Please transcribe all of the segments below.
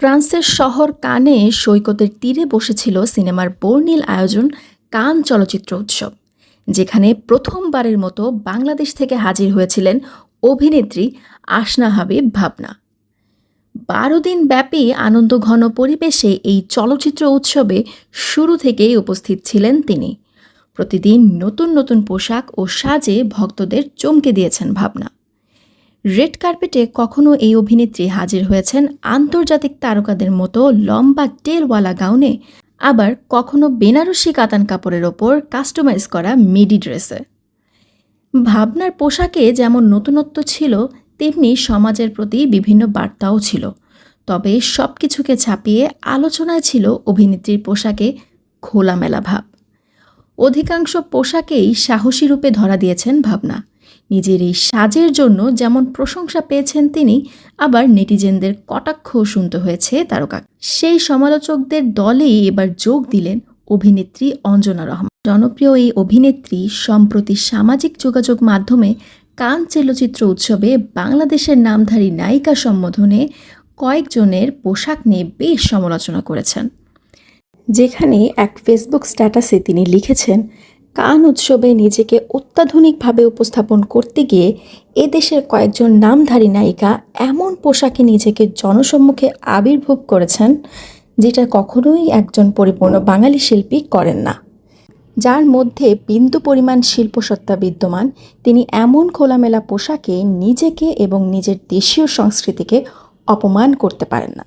ফ্রান্সের শহর কানে সৈকতের তীরে বসেছিল সিনেমার বর্ণিল আয়োজন কান চলচ্চিত্র উৎসব, যেখানে প্রথমবারের মতো বাংলাদেশ থেকে হাজির হয়েছিলেন অভিনেত্রী আসনা হাবিব ভাবনা। বারো দিন ব্যাপী আনন্দঘন পরিবেশে এই চলচ্চিত্র উৎসবে শুরু থেকেই উপস্থিত ছিলেন তিনি। প্রতিদিন নতুন নতুন পোশাক ও সাজে ভক্তদের চমকে দিয়েছেন ভাবনা। রেড কার্পেটে কখনো এই অভিনেত্রী হাজির হয়েছেন আন্তর্জাতিক তারকাদের মতো লম্বা টেলওয়ালা গাউনে, আবার কখনো বেনারসি কাতান কাপড়ের ওপর কাস্টমাইজ করা মিডি ড্রেসে। ভাবনার পোশাকে যেমন নতুনত্ব ছিল, তেমনি সমাজের প্রতি বিভিন্ন বার্তাও ছিল। তবে সব কিছুকে ছাপিয়ে আলোচনায় ছিল অভিনেত্রীর পোশাকে খোলামেলা ভাব। অধিকাংশ পোশাকেই সাহসী রূপে ধরা দিয়েছেন ভাবনা। নিজের এই সাজের জন্য যেমন প্রশংসা পেয়েছেন তিনি, আবার নেটিজেনদের কটাক্ষও শুনতে হয়েছে তারকা। সেই সমালোচকদের দলেই এবার যোগ দিলেন অভিনেত্রী অঞ্জনা রহমান। জনপ্রিয় এই অভিনেত্রী, সম্প্রতি সামাজিক যোগাযোগ মাধ্যমে কান চলচ্চিত্র উৎসবে বাংলাদেশের নামধারী নায়িকা সম্বোধনে কয়েকজনের পোশাক নিয়ে বেশ সমালোচনা করেছেন। যেখানে এক ফেসবুক স্ট্যাটাসে তিনি লিখেছেন কান উৎসবে নিজেকে অত্যাধুনিকভাবে উপস্থাপন করতে গিয়ে এদেশের কয়েকজন নামধারী নায়িকা এমন পোশাকে নিজেকে জনসম্মুখে আবির্ভূত করেছেন, যেটা কখনোই একজন পরিপূর্ণ বাঙালি শিল্পী করেন না। যার মধ্যে বিন্দু পরিমাণ শিল্পসত্তা বিদ্যমান, তিনি এমন খোলামেলা পোশাকে নিজেকে এবং নিজের দেশীয় সংস্কৃতিকে অপমান করতে পারেন না।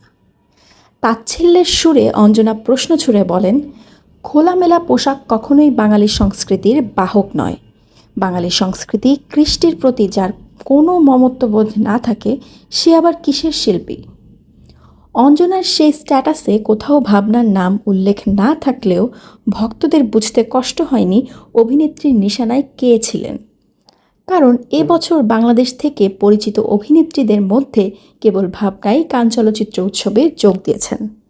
তাচ্ছিল্যের সুরে অঞ্জনা প্রশ্ন ছুড়ে বলেন খোলামেলা পোশাক কখনোই বাঙালি সংস্কৃতির বাহক নয়। বাঙালি সংস্কৃতি কৃষ্টির প্রতি যার কোনো মমত্ববোধ না থাকে, সে আবার কিসের শিল্পী? অঞ্জনার সেই স্ট্যাটাসে কোথাও ভাবনার নাম উল্লেখ না থাকলেও ভক্তদের বুঝতে কষ্ট হয়নি অভিনেত্রীর নিশানায় কে ছিলেন। কারণ এবছর বাংলাদেশ থেকে পরিচিত অভিনেত্রীদের মধ্যে কেবল ভাবনাই কান চলচ্চিত্র উৎসবে যোগ দিয়েছেন।